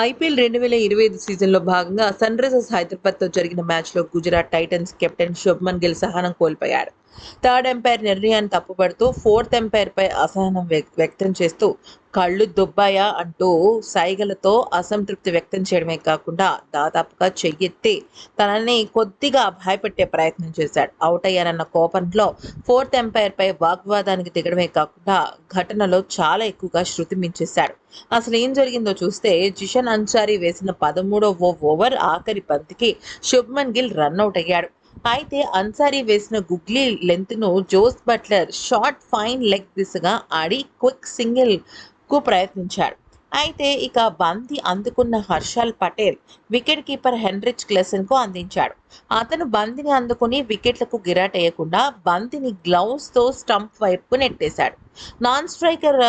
IPL రెండు వేల ఇరవై ఐదు సీజన్లో భాగంగా సన్ రైజర్స్ హైదరాబాద్తో జరిగిన మ్యాచ్లో గుజరాత్ టైటన్స్ కెప్టెన్ శుభ్మన్ గిల్ సహనం కోల్పోయాడు థర్డ్ ఎంపైర్ నిర్ణయాన్ని తప్పుపడుతూ ఫోర్త్ ఎంపైర్పై అసహనం వ్యక్తం చేస్తూ కళ్ళు దుబ్బాయా అంటూ సైగలతో అసంతృప్తి వ్యక్తం చేయడమే కాకుండా దాదాపుగా చెయ్యెత్తి తనని కొద్దిగా భయపెట్టే ప్రయత్నం చేశాడు. అవుట్ అయ్యానన్న కోపంలో ఫోర్త్ ఎంపైర్పై వాగ్వాదానికి దిగడమే కాకుండా ఘటనలో చాలా ఎక్కువగా శృతి మించేశాడు. అసలు ఏం జరిగిందో చూస్తే జిషన్ అన్సారీ వేసిన పదమూడవ ఓవర్ ఆఖరి బంతికి శుభ్మన్ గిల్ రన్అట్ అయ్యాడు. అయితే అన్సారీ వేసిన googly లెంత్ను Jos Buttler short fine leg దిశగా ఆడి క్విక్ సింగిల్కు ప్రయత్నించాడు. అయితే ఇక బంతి అందుకున్న Harshal Patel wicket keeper Heinrich క్లెసన్కు అందించాడు. అతను బంతిని అందుకుని వికెట్లకు గిరాటేయకుండా బంతిని గ్లౌస్తో స్టంప్ వైపుకు నెట్టేశాడు. నాన్ స్ట్రైకర్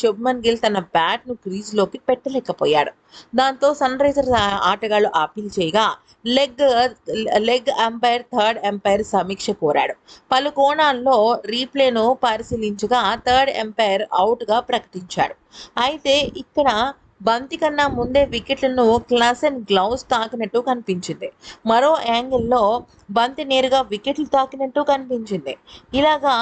శుభ్మన్ గిల్ తన బ్యాట్ను క్రీజ్లోకి పెట్టలేకపోయాడు. దాంతో సన్ రైజర్స్ ఆటగాళ్ళు అప్పీల్ చేయగా leg leg umpire third umpire సమీక్ష కోరాడు. పలు కోణాల్లో రీప్లేను పరిశీలించగా థర్డ్ ఎంపైర్ అవుట్గా ప్రకటించాడు. అయితే ఇక్కడ బంతి కన్నా ముందే వికెట్లను క్లాస్ అండ్ గ్లౌస్ తాకినట్టు కనిపించింది. మరో యాంగిల్లో బంతి నేరుగా వికెట్లు తాకినట్టు కనిపించింది. ఇలాగా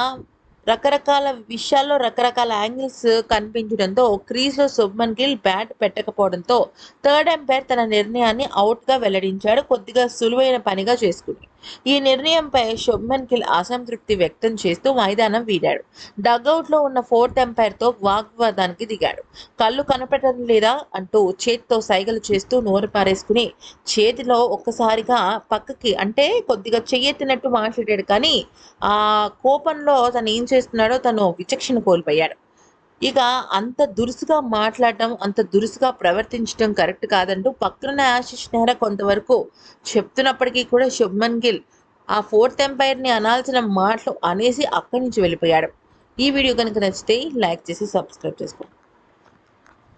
రకరకాల విషయాల్లో రకరకాల యాంగిల్స్ కనిపించడంతో క్రీజ్లో శుభ్మన్ గిల్ బ్యాట్ పెట్టకపోవడంతో థర్డ్ ఎంపైర్ తన నిర్ణయాన్ని అవుట్గా వెల్లడించాడు. కొద్దిగా సులువైన పనిగా చేసుకుని ఈ నిర్ణయంపై శుభ్మన్ గిల్ అసంతృప్తి వ్యక్తం చేస్తూ మైదానం వీడాడు. డగ్అవుట్లో ఉన్న ఫోర్త్ ఎంపైర్తో వాగ్వాదానికి దిగాడు. కళ్ళు కనపడటం లేదా అంటూ చేతితో సైగలు చేస్తూ నోరు పారేసుకుని చేతిలో ఒక్కసారిగా పక్కకి అంటే కొద్దిగా చెయ్యెత్తినట్టు మాట్లాడాడు కానీ ఆ కోపంలో తను ఏం చేస్తున్నాడో తను విచక్షణ కోల్పోయాడు. ఇక అంత దురుసుగా మాట్లాడటం అంత దురుసుగా ప్రవర్తించడం కరెక్ట్ కాదంటూ పక్కన ఆశిష్ నెహ్రా కొంతవరకు చెప్తున్నప్పటికీ కూడా శుభ్మన్ గిల్ ఆ ఫోర్త్ ఎంపైర్ని అనాల్సిన మాటలు అనేసి అక్కడి నుంచి వెళ్ళిపోయాడు. ఈ వీడియో కనుక నచ్చితే లైక్ చేసి సబ్స్క్రైబ్ చేసుకోండి.